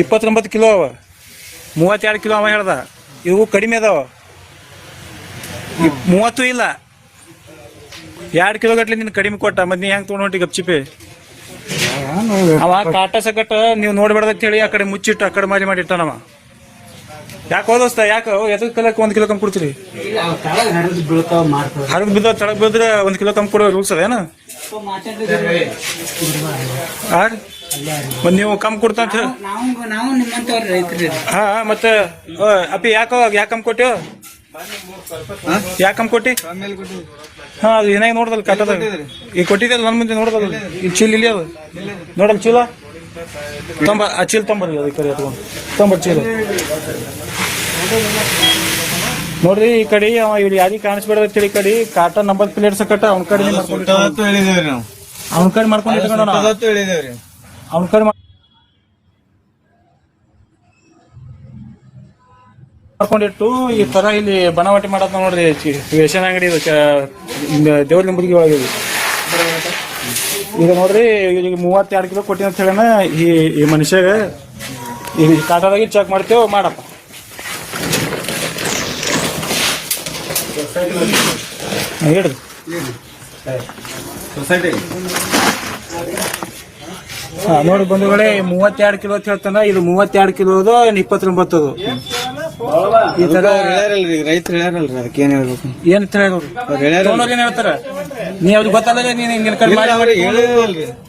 ಇಪ್ಪತ್ತೊಂಬತ್ತು ಕಿಲೋ ಅವ. ಮೂವತ್ತೆರಡು ಕಿಲೋ ಅವ ಹೇಳ್ದ. ಇವು ಕಡಿಮೆ ಅದಾವ. ಮೂವತ್ತು ಇಲ್ಲ. ಎರಡು ಕಿಲೋ ಗಟ್ಲೆ ನಿನ್ ಕಡಿಮೆ ಕೊಟ್ಟ ಮತ್ತೆ ನೀ ಹೆಂಗ್ ತೊಗೊಂಡು ಹೊಂಟಿ ಗಪ್ಚಿಪಿ? ಅವ ಕಾಟ ಸಕಟ ನೀವು ನೋಡ್ಬೇಡ್ದ ಅಂತ ಹೇಳಿ ಆ ಕಡೆ ಮುಚ್ಚಿಟ್ಟು ಆ ಕಡೆ ಮಾರಿ ಮಾಡಿಟ್ಟಾನವ ಯಾಕೆ ಹೋದಸ್ತ ಯಾಕೆ? ಎದಕ್ಕೆ ಕಿಲೋಕ್ಕೆ ಒಂದು ಕಿಲೋ ಕಮ್ಮಿ ಕೊಡ್ತೀರಿ? ಹರಿದು ಬಿದ್ದ ತಳಗ್ ಬಿದ್ರೆ ಒಂದು ಕಿಲೋ ಕಮ್ಮಿ ಕೊಡೋ ರೂಲ್ಸ್ ಅದೇನ ಆ ಮತ್ತೆ ನೀವು ಕಮ್ ಕೊಡ್ತಾ ನಾವು ನಾವು ನಿಮ್ಮಂತವ್ರ ರೈತರಿ ಹಾ ಮತ್ತೆ ಓ, ಅಪ್ಪಿ ಯಾಕೋ ಯಾಕೆ ಕಮ್ಮಿ ಕೊಟ್ಟಿಯೋ? ಯಾಕೆ ಕಮ್ಮಿ ಕೊಟ್ಟಿ? ಹಾ ಅದು ಏನಾಗಿ ನೋಡ್ದಲ್ಲ ಕಟ್ಟದ? ಈಗ ಕೊಟ್ಟಿದ್ದಲ್ಲ ನನ್ನ ಮುಂದೆ ನೋಡ್ದಲ್ಲ ಈಗ ಚೀಲ ಇಲ್ಲಿ ಅದು? ನೋಡಲ್ಲ ಚೀಲ? ತೊಂಬ ಆ ಚೀಲ ತೊಂಬರ್ರಿ ಅದು ಕರಿ ಎತ್ಕೊಂಡು. ತೊಂಬರ್ ಚೀಲ. ನೋಡ್ರಿ ಈ ಕಡೆ ಅವ ಇವ್ರು ಯಾರಿಗೆ ಕಾಣಿಸ್ಬೇಡ ಈ ಕಡೆ ಕಾಟ ನಂಬರ್ ಪ್ಲೇಟ್ಸ್ ಕಟ್ಟ ಅವ್ನ ಕಡೆ ಮಾಡ್ಕೊಂಡು ಹೇಳಿದೇವ್ರಿ ನಾವು. ಅವ್ನ ಕಡೆ ಮಾಡ್ಕೊಂಡು ಇಟ್ಕೊಂಡ ಅದತ್ತು ಹೇಳಿದೇವ್ರಿ. ಅವ್ನ ಕಡೆ ಮಾಡ್ಕೊಂಡಿಟ್ಟು ಈ ತರ ಇಲ್ಲಿ ಬನವಾಟಿ ಮಾಡೋದ್ ನೋಡ್ರಿ ವೇಷನ್ ಅಂಗಡಿ ದೇವ್ರ ನಿಂಬುದಿಗೆ ಒಳಗಿದೆ ಈಗ ನೋಡ್ರಿ, ಈಗ ಮೂವತ್ತೆರಡು ಕಿಲೋ ಕೊಟ್ಟಿನ ಅಂತ ಹೇಳನ, ಈ ಈ ಮನುಷ್ಯಾಗ ಈ ಕಾಟದಾಗಿ ಚೆಕ್ ಮಾಡ್ತೇವೆ, ಮಾಡಪ್ಪ. ಹೇಳ್ರಿ. ಸೊಸೈಟಿ ನೋಡಿ ಬಂಧುಗಳೇ ಮೂವತ್ತೆರಡು ಕಿಲೋ ಅಂತ ಹೇಳ್ತಾನ ಇದು ಮೂವತ್ತೆರಡು ಕಿಲೋದು ಇಪ್ಪತ್ತೊಂಬತ್ತು ಈ ತರ ರೈತರು ಹೇಳ್ಯಾರಲ್ರಿ ಅದಕ್ಕೆ ಏನ್ ಹೇಳ್ಬೇಕು? ಏನ್ ತೊಗೊಂಡವ್ರು ಏನ್ ಹೇಳ್ತಾರ? ನೀ ಅವ್ರಿಗೆ ಗೊತ್ತಲ್ಲ ನೀನ್ ನಿನ್ ಕಡೆ ಮಾಡಿ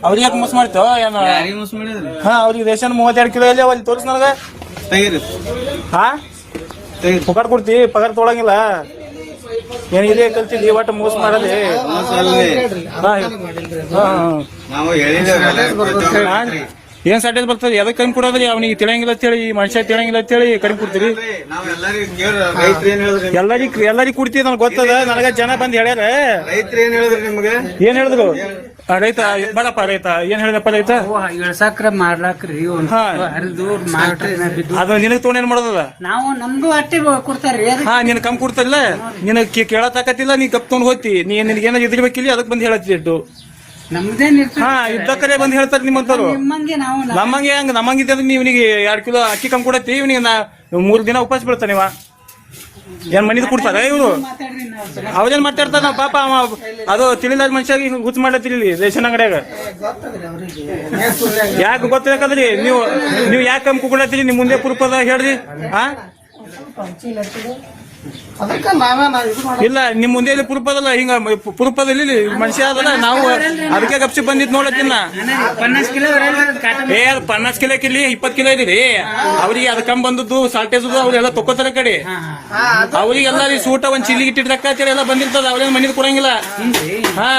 ಅವ್ರಿಗೆ ಯಾಕೆ ಮೋಸ ಮಾಡ್ತೇವ ಏನ? ಹಾ ಅವ್ರಿಗೆ ರೇಷನ್ ಮೂವತ್ತೆರಡು ಕಿಲೋ ಇಲ್ಲ ಅಲ್ಲಿ ತೋರಿಸ್ ನನಗ. ತೆಗೀರಿ. ಹಾ? ಪಗಾರ ಕೊಡ್ತಿ ಪಗಾರ ತೊಗೊಳಂಗಿಲ್ಲ. ಏನ್ ಇದೇ ಕಲ್ತಿದ್ದಿ? ಒಟ್ಟು ಮೋಸ ಮಾಡದೆ? ನಾವು ಹೇಳಿದೇವ್ರಿ ಹಾ. ಏನ್ ಸಾಟೇಜ್ ಬರ್ತದೆ? ಎದಕ್ ಕಡಿಮೆ ಕೊಡೋದ್ರಿ? ಅವ್ನಿಗೆ ತಿಳಿಯಂಗಿಲ್ಲ ಅಂತೇಳಿ ಈ ಮನುಷ್ಯ ತಿಳಿಯಂಗಿಲ್ಲ ಅಂತೇಳಿ ಕಡಿಮೆ ಕೊಡ್ತೀರಿ? ಎಲ್ಲರಿಗೂ ಕೊಡ್ತೀವಿ ಎಲ್ಲರಿಗ್ ಎಲ್ಲರಿಗ್ ಕುಡ್ತಿ ನನಗೆ ಗೊತ್ತದ? ನನಗ ಜನ ಬಂದ್ ಹೇಳ್ಯಾರ. ರೈತರು ಏನ್ ಹೇಳಿದ್ರಿ? ನಿಮ್ಗೆ ಏನ್ ಹೇಳಿದ್ರು ಆ, ರೈತ ಬೇಡಪ್ಪ ರೈತ. ಏನ್ ಹೇಳಿದಪ್ಪ ರೈತ? ಇಳ್ಸಾಕ್ರ ಮಾಡ್ಲಾಕ್ರಿ ಇವ್ನ್ ಹಾ. ಹರಿದು ಮಾಡ್ರಿ ನಾ ಬಿದ್ದು ಅದು ನಿನಗ್ ತೊಗೊಂಡ್ ಏನ್ ಮಾಡೋದದ? ನಾವು ನಮ್ದು ಅಟ್ಟೆ ಕೊಡ್ತಾರ್ರಿ ಅದಕ್ಕೆ ಹಾ ನಿನ್ ಕಮ್ ಕೊಡ್ತಾರಿಲ್ಲ? ನಿನಗ್ ಕೇ- ಕೇಳತಾಕತ್ತಿಲ್ಲ ನೀ ಗಪ್ ತೊಗೊಂಡ್ ಹೋಗ್ತಿ. ನೀ ನಿನಗೇನ ಇದ್ರಬೇಕಿಲ್ಲ ಅದಕ್ ಬಂದ್ ಹೇಳತ್ತಿಟ್ಟು ನಮ್ದೇನ್ ಹಾ ಇದ್ದಕ್ಕರೆ ಬಂದು ಹೇಳ್ತಾರೆ ನಿಮ್ಮಂತವ್ರು ನಿಮ್ಮಂಗೆ ನಾವು ನಮ್ಮಂಗೆ ಹಂಗ ನಮ್ಮಂಗಿದ್ದ ನೀವು ಇವನಿಗೆ ಎರಡ್ ಕಿಲೋ ಅಕ್ಕಿ ಕಮ್ ಕೊಡತ್ತಿ ಇವನಿಗೆ ನಾ ಮೂರ್ ದಿನ ಉಪವಾಸ ಬಿಡ್ತಾನೆ ಇವ. ಏನ್ ಮನಿದ್ ಕೊಡ್ತಾರ ಇವ್ರು? ಅವ್ರೇನ್ ಮಾತಾಡ್ತಾರ ನಾವ್ ಪಾಪ ಅವ ಅದು ತಿಳಿಲಾರ ಮನುಷ್ಯಾಗ ಹುಚ್ಚ ಮಾಡತ್ತಿರ್ಲಿ ರೇಷನ್ ಅಂಗಡಿಯಾಗ. ಯಾಕೆ ಗೊತ್ತಾಕದ್ರಿ ನೀವು ನೀವು ಯಾಕೆ ಕಮ್ಮಿ ಕುಗ್ಳತ್ತೀರಿ ನಿಮ್ ಮುಂದೆ ಪುರುಪದ ಅದ ಹೇಳ್ರಿ ಹಾ ಅದಕ್ಕೆ ನಾವೇ ನಾವು ಇದು ಮಾಡಿ ಇಲ್ಲ ನಿಮ್ ಮುಂದೆ ಇಲ್ಲಿ ಪ್ರೂಫ್ ಅದಲ್ಲ ಹಿಂಗ ಪ್ರೂಫ್ ಇಲ್ಲಿ ಮನುಷ್ಯ ಅದಲ್ಲ ನಾವು ಅದಕ್ಕೆ ಗಪ್ಸಿ ಬಂದಿದ್ ನೋಡತ್ತಿನ ಪನ್ನಾಸ್ ಕಿಲೋ ಏ ಅದು ಪನ್ನಾಸ್ ಕಿಲೋ ಕಿಲಿ ಇಪ್ಪತ್ ಕಿಲೋ ಇದೀರಿ. ಅವ್ರಿಗೆ ಅದ್ ಕಮ್ ಬಂದದ್ದು ಸಾಲ್ಟೇಜ್ ಅವ್ರೆಲ್ಲ ತಕೋತಾರೆ ಕಡೆ. ಅವ್ರಿಗೆಲ್ಲ ಸೂಟ ಒಂದ್ ಚಿಲ್ಲಿ ಇಟ್ಟಿದ್ದಕ್ಕ ಅಂತೇಳಿ ಎಲ್ಲ ಬಂದಿರ್ತದ ಅವ್ರೇನ್ ಮನಿದ್ ಕೊಡಂಗಿಲ್ಲ. ಹಾ.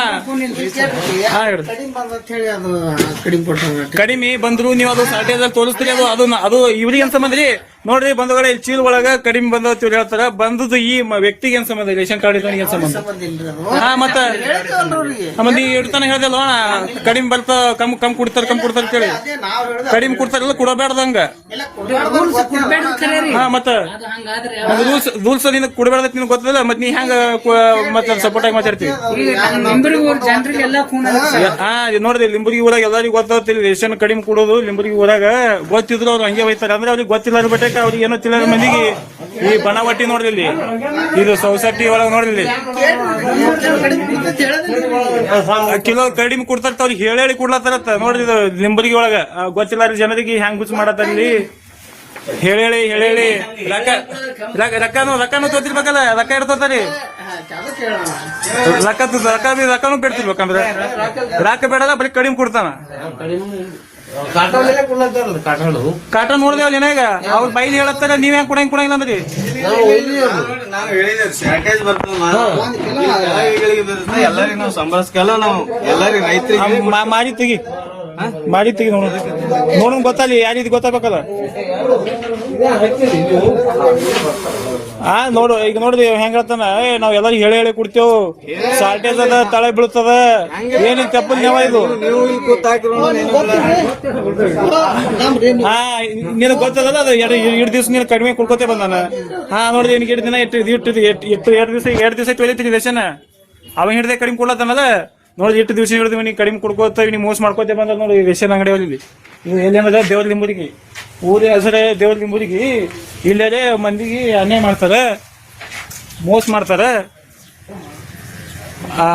ಕಡಿಮೆ ಬಂದ್ರು ನೀವು ಅದು ಸಾಲ್ಟೇಜ್ ತೋರಿಸ್ತೀರಿ ಅದು ಅದು ಅದು ಇವ್ರಿಗೆ ಏನ್ ಸಂಬಂಧ ರೀ? ನೋಡ್ರಿ ಬಂಧುಗಳೇ, ಇಲ್ಲಿ ಚೀಲ ಒಳಗ ಕಡಿಮೆ ಬಂದ ಹೇಳ್ತಾರ, ಬಂದದ್ದು ಈ ವ್ಯಕ್ತಿಗೆ ಏನ್ ಸಂಬಂಧ? ರೇಷನ್ ಕಾರ್ಡ್ ಇದ್ದಾನೆ ಏನ್ ಸಂಬಂಧ? ಹಾ, ಮತ್ತ ಮಂದಿ ಇಡ್ತಾನೆ ಹೇಳ್ದಲ್ಲ ಕಡಿಮೆ ಬರ್ತ, ಕಮ್ ಕಮ್ ಕೊಡ್ತಾರ ಕಮ್ ಕೊಡ್ತಾರ ಕೇಳಿ ಕಡಿಮೆ ಕೊಡ್ತಾರಲ್ಲ ಕೊಡಬೇಡ್ದಂಗ ಹಾ, ಮತ್ತ ರೂಲ್ಸ್ ರೂಲ್ಸ್ ನಿನಗೆ ಕೊಡಬೇಡ್ದ ನಿನ್ ಗೊತ್ತಲ್ಲ, ಮತ್ ನೀ ಹೆಂಗ ಮತ್ತೆ ಸಪೋರ್ಟ್ ಆಗಿ ಮಾತಾಡ್ತೀವಿ. ಹಾ ನೋಡ್ರಿ, ಲಿಂಬುರ್ಗಿ ಊರಾಗ ಎಲ್ಲರಿಗೂ ಗೊತ್ತಾಗ್ತಿಲ್ಲ ರೇಷನ್ ಕಡಿಮೆ ಕೊಡೋದು, ಲಿಂಬುರ್ಗಿ ಊರಾಗ ಗೊತ್ತಿದ್ರು ಅವ್ರು ಹಂಗೆ ಹೋಯ್ತಾರೆ ಅಂದ್ರೆ ಅವ್ರಿಗೆ ಗೊತ್ತಿಲ್ಲ ಬಟ್ಟೆ ಅವ್ರಿಗೆ ಏನೋ ತಿಳಿದ ಮಂದಿಗೆ ಈ ಬಣವಟ್ಟಿ ನೋಡ್ರಿ ಇಲ್ಲಿ ಇದು ಸೊಸೈಟಿ ಒಳಗ ನೋಡ್ರಿ ಇಲ್ಲಿ ಕಿಲೋ ಕಡಿಮೆ ಕೊಡ್ತಾರ ಅವ್ರಿಗೆ ಹೇಳಿ ಹೇಳಿ ಕೊಡ್ಲತ್ತಾರತ್ತ ನೋಡ್ರಿ ಇದು ನಿಂಬರ್ಗಿ ಒಳಗ. ಆ, ಗೊತ್ತಿಲ್ಲ ಜನರಿಗೆ ಹೆಂಗ್ ಗುಚ್ ಮಾಡತ್ತಲ್ಲಿ. ಹೇಳಿ ಹೇಳಿ ರೊಕ್ಕ ರೊಕ್ಕ ರೊಕ್ಕನು ರೊಕ್ಕನು ತೋತಿರ್ಬೇಕಲ್ಲ ರೊಕ್ಕ ಇಡ್ತೋತಾರಿ ರೊಕ್ಕ ರೊಕ್ಕ ರೊಕ್ಕನು ಬಿಡ್ತಿರ್ಬೇಕಂದ್ರೆ ರೊಕ್ಕ ಬೇಡಲ್ಲ ಬರೀ ಕಡಿಮೆ ಕೊಡ್ತಾನ. ಕಾಟ ನೋಡ್ದೇವಲ್ಲ ಏನಾಗ ಅವ್ರ ಬೈಲಿ ಹೇಳತ್ತಾರ ನೀವ್ ಹೆಂಗ್ ಕೊಡಂಗ್ ಕೊಡಂಗಿಲ್ಲ ಅಂದ್ರಿ? ಎಲ್ಲರಿಗೆ ನಾವು ರೈತರಿಗೆ ಮಾಡಿ ತೆಗಿ. ಮಾಡಿ ತೆಗಿ ನೋಡ. ನೋಡೋಣ ಗೊತ್ತಲ್ಲಿ ಯಾರಿದ್ ಗೊತ್ತಾಗ್ಬೇಕಲ್ಲ? ಆ, ನೋಡು, ಈಗ ನೋಡ್ರಿ ಹೆಂಗ್ ಹೇಳ್ತಾನ, ಏ, ನಾವ್ ಎಲ್ಲಾರು ಹೇಳಿ ಹೇಳಿ ಕೊಡ್ತೇವ್. ಶಾರ್ಟೇಜ್ ಅದ ತಳೆ ಬೀಳ್ತದ ಏನಿನ್ ತಪ್ಪ ನೆವ ಇದು? ಇಲ್ಲಿ ಹಾ ನಿನ್ ಗೊತ್ತದಲ್ಲ, ಅದ ಎರಡು ಎರಡು ದಿವ್ಸ ನೀನು ಕಡಿಮೆ ಕುಡ್ಕೋತೆ ಬಂದಾನ. ಹಾ, ನೋಡಿದ್ವಿ ನಿನ್ಗೆ ಎರಡು ದಿನ ಇಟ್ಟು ಇಟ್ಟು ಇಟ್ಟು ಎರಡು ದಿವಸ ಎರಡು ದಿವಸ ತೊಳಿತೀನಿ ದೇಶನ. ಅವ ಹಿಡ್ದೆ ಕಡಿಮೆ ಕೊಡ್ಲತ್ತಾನಲ್ಲ? ನೋಡಿ ಎಷ್ಟು ದಿವಸ ಹಿಡಿದ್ವಿ, ನೀನ್ ಕಡಿಮೆ ಕುಡ್ಕೋತ ನೀವು ಮೋಸ ಮಾಡ್ಕೋತೆ ಬಂದ ನೋಡಿ ರೇಷನ್ ಅಂಗಡಿ ಅಲ್ಲಿ ಇದು ಎಲ್ಲಿ ಅಂದ್ರೆ, ದೇವ್ರ ಲಿಂಬುರಿಗೆ ಊರಿ ಹೆಸರೇ ದೇವ್ರ ನಿಂಬೂರಿಗೆ ಇಲ್ಲೇ ಮಂದಿಗೆ ಅನ್ಯಾಯ ಮಾಡ್ತಾರೆ ಮೋಸ ಮಾಡ್ತಾರೆ. ಆ